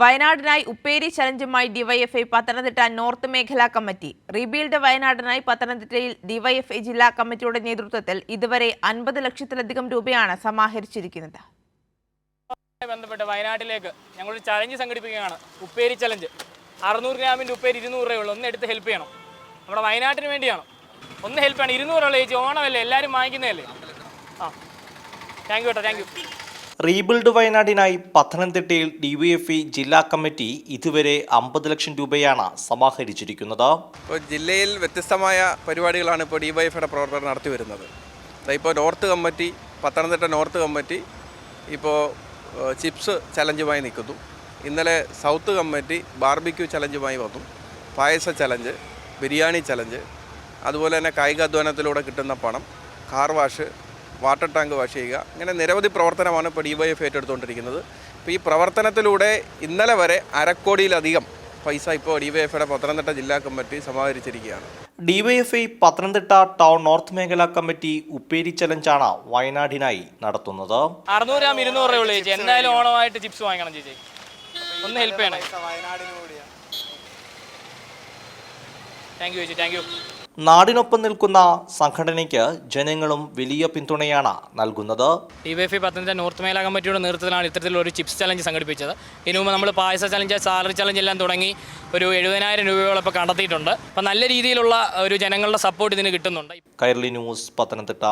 വയനാടിനായി ഉപ്പേരി ചലഞ്ചുമായി DYFI Pathanamthitta north മേഖലാ കമ്മിറ്റി. റീബിൽഡ് വയനാടിനായി പത്തനംതിട്ടയിൽ ഡിവൈഎഫ്ഐ ജില്ലാ കമ്മിറ്റിയുടെ നേതൃത്വത്തിൽ ഇതുവരെ അൻപത് ലക്ഷത്തിലധികം രൂപയാണ് സമാഹരിച്ചിരിക്കുന്നത്. ബന്ധപ്പെട്ട് വയനാട്ടിലേക്ക് ഞങ്ങളൊരു ചലഞ്ച് സംഘടിപ്പിക്കുകയാണ്. ഉപ്പേരി ചലഞ്ച്. അറുന്നൂറ് ഗ്രാമിന്റെ ഉപ്പേരി ഇരുന്നൂറ് രൂപയുള്ളൂ ഒന്ന് എടുത്ത് ഹെൽപ്പ് ചെയ്യണം. നമ്മുടെ വയനാട്ടിന് വേണ്ടിയാണ്. ഒന്ന് ഹെൽപ്പ് ചെയ്യണം. ഇരുന്നൂറുള്ള ചേച്ചി ഓണമല്ലേ? എല്ലാവരും വാങ്ങിക്കുന്നതല്ലേ? ആ. താങ്ക് യു കേട്ടോ താങ്ക് യു റീബിൽഡ് വയനാടിനായി പത്തനംതിട്ടയിൽ ഡിവൈഎഫ്ഇ ജില്ലാ കമ്മിറ്റി ഇതുവരെ അമ്പത് ലക്ഷം രൂപയാണ് സമാഹരിച്ചിരിക്കുന്നത്. ഇപ്പോൾ ജില്ലയിൽ വ്യത്യസ്തമായ പരിപാടികളാണ് ഇപ്പോൾ ഡിവൈഎഫിയുടെ പ്രവർത്തനം നടത്തി വരുന്നത്. ഇപ്പോൾ north committee Pathanamthitta north committee ഇപ്പോൾ ചിപ്സ് ചലഞ്ചുമായി നിൽക്കുന്നു. ഇന്നലെ സൗത്ത് കമ്മിറ്റി ബാർബിക്യൂ ചലഞ്ചുമായി വന്നു. പായസ ചലഞ്ച് ബിരിയാണി ചലഞ്ച് അതുപോലെ തന്നെ കായികാധ്വാനത്തിലൂടെ കിട്ടുന്ന പണം car wash water tank wash ചെയ്യുക. ഇങ്ങനെ നിരവധി പ്രവർത്തനമാണ് ഇപ്പോൾ ഡി വൈ എഫ് ഏറ്റെടുത്തുകൊണ്ടിരിക്കുന്നത്. ഇപ്പോൾ ഈ പ്രവർത്തനത്തിലൂടെ ഇന്നലെ വരെ അരക്കോടിയിലധികം പൈസ ഇപ്പോൾ ഡി വൈ ഡിവൈഎഫിയുടെ പത്തനംതിട്ട ജില്ലാ committee സമാഹരിച്ചിരിക്കുകയാണ്. D Y F I Pathanamthitta town north മേഖലാ കമ്മിറ്റി ഉപ്പേരി ചലഞ്ചാണ് വയനാടിനായി നടത്തുന്നത്. അറുന്നൂറ് ഗ്രാം ഇരുന്നൂറ് ചേച്ചി. എന്തായാലും ഓണമായിട്ട് ചിപ്സ് വാങ്ങിക്കണം ചേച്ചി. ഒന്ന് ഹെൽപ്പ് ചെയ്യണം. താങ്ക് യു ചേച്ചി. താങ്ക് യു നാടിനൊപ്പം നിൽക്കുന്ന സംഘടനയ്ക്ക് ജനങ്ങളും വലിയ പിന്തുണയാണ് നൽകുന്നത്. ഡിവൈഫി പത്തനംതിട്ട നോർത്ത് മേല കമ്മിറ്റിയുടെ നേതൃത്വത്തിലാണ് ഇത്തരത്തിലൊരു ചിപ്സ് ചലഞ്ച് സംഘടിപ്പിച്ചത്. ഇതിനു മുമ്പ് നമ്മൾ പായസ ചലഞ്ച് സാലറി ചലഞ്ച് എല്ലാം തുടങ്ങി ഒരു എഴുപതിനായിരം രൂപയോളം ഇപ്പോൾ കണ്ടെത്തിയിട്ടുണ്ട്. അപ്പം നല്ല രീതിയിലുള്ള ഒരു ജനങ്ങളുടെ സപ്പോർട്ട് ഇതിന് കിട്ടുന്നുണ്ട്. കൈരളി ന്യൂസ് പത്തനംതിട്ട.